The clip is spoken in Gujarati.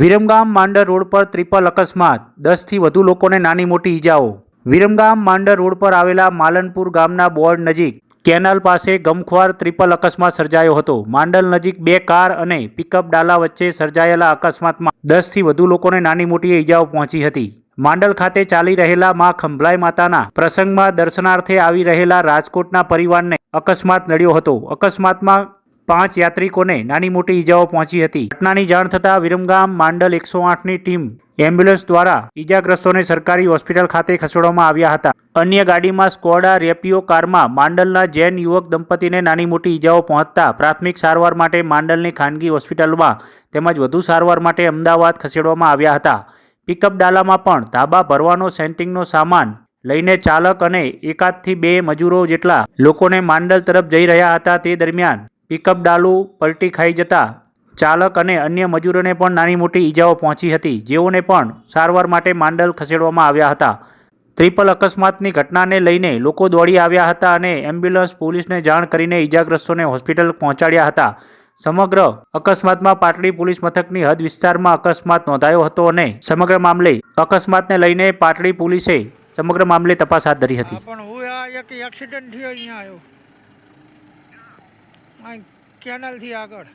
વિરમગામ માંડર રોડ પર ત્રિપલ અકસ્માત. દસથી વધુ લોકોને નાની મોટી ઈજાઓ. વિરમગામ માંડર રોડ પર આવેલા માલનપુર ગામના બોર્ડ નજીક કેનાલ પાસે ગમખ્વાર ત્રિપલ અકસ્માત સર્જાયો હતો. માંડલ નજીક બે કાર અને પિકઅપ ડાલા વચ્ચે સર્જાયેલા અકસ્માતમાં દસથી વધુ લોકોને નાની મોટી ઈજાઓ પહોંચી હતી. માંડલ ખાતે ચાલી રહેલા મા ખંભલાઈ માતાના પ્રસંગમાં દર્શનાર્થે આવી રહેલા રાજકોટના પરિવારને અકસ્માત નડ્યો હતો. અકસ્માતમાં પાંચ યાત્રિકોને નાની મોટી ઈજાઓ પહોંચી હતી. ઘટનાની જાણ થતાં વિરમગામ માંડલ એકસો આઠની ટીમ એમ્બ્યુલન્સ દ્વારા ઈજાગ્રસ્તોને સરકારી હોસ્પિટલ ખાતે ખસેડવામાં આવ્યા હતા. અન્ય ગાડીમાં સ્કોડા, રેપિયો કારમાં માંડલના જૈન યુવક દંપતીને નાની મોટી ઈજાઓ પહોંચતા પ્રાથમિક સારવાર માટે માંડલની ખાનગી હોસ્પિટલમાં તેમજ વધુ સારવાર માટે અમદાવાદ ખસેડવામાં આવ્યા હતા. પિકઅપ ડાલામાં પણ ધાબા ભરવાનો સેન્ટિંગનો સામાન લઈને ચાલક અને એકાદથી બે મજૂરો જેટલા લોકોને માંડલ તરફ જઈ રહ્યા હતા તે દરમિયાન પિકઅપ ડાલું, પલટી ખાઈ જતા ચાલક અને અન્ય મજૂરોને પણ નાની મોટી ઈજાઓ પહોંચી હતી. જેઓને પણ સારવાર માટે માંડલ ખસેડવામાં આવ્યા હતા. ત્રિપલ અકસ્માતની ઘટનાને લઈને લોકો દોડી આવ્યા હતા અને એમ્બ્યુલન્સ પોલીસને જાણ કરીને ઈજાગ્રસ્તોને હોસ્પિટલ પહોંચાડ્યા હતા. સમગ્ર અકસ્માતમાં પાટડી પોલીસ મથકની હદ વિસ્તારમાં અકસ્માત નોંધાયો હતો અને સમગ્ર મામલે અકસ્માતને લઈને પાટડી પોલીસે સમગ્ર મામલે તપાસ હાથ ધરી હતી. પણ હું એક એક્સિડન્ટ થયો અહીંયા આવ્યો. આ કેનલથી આગળ.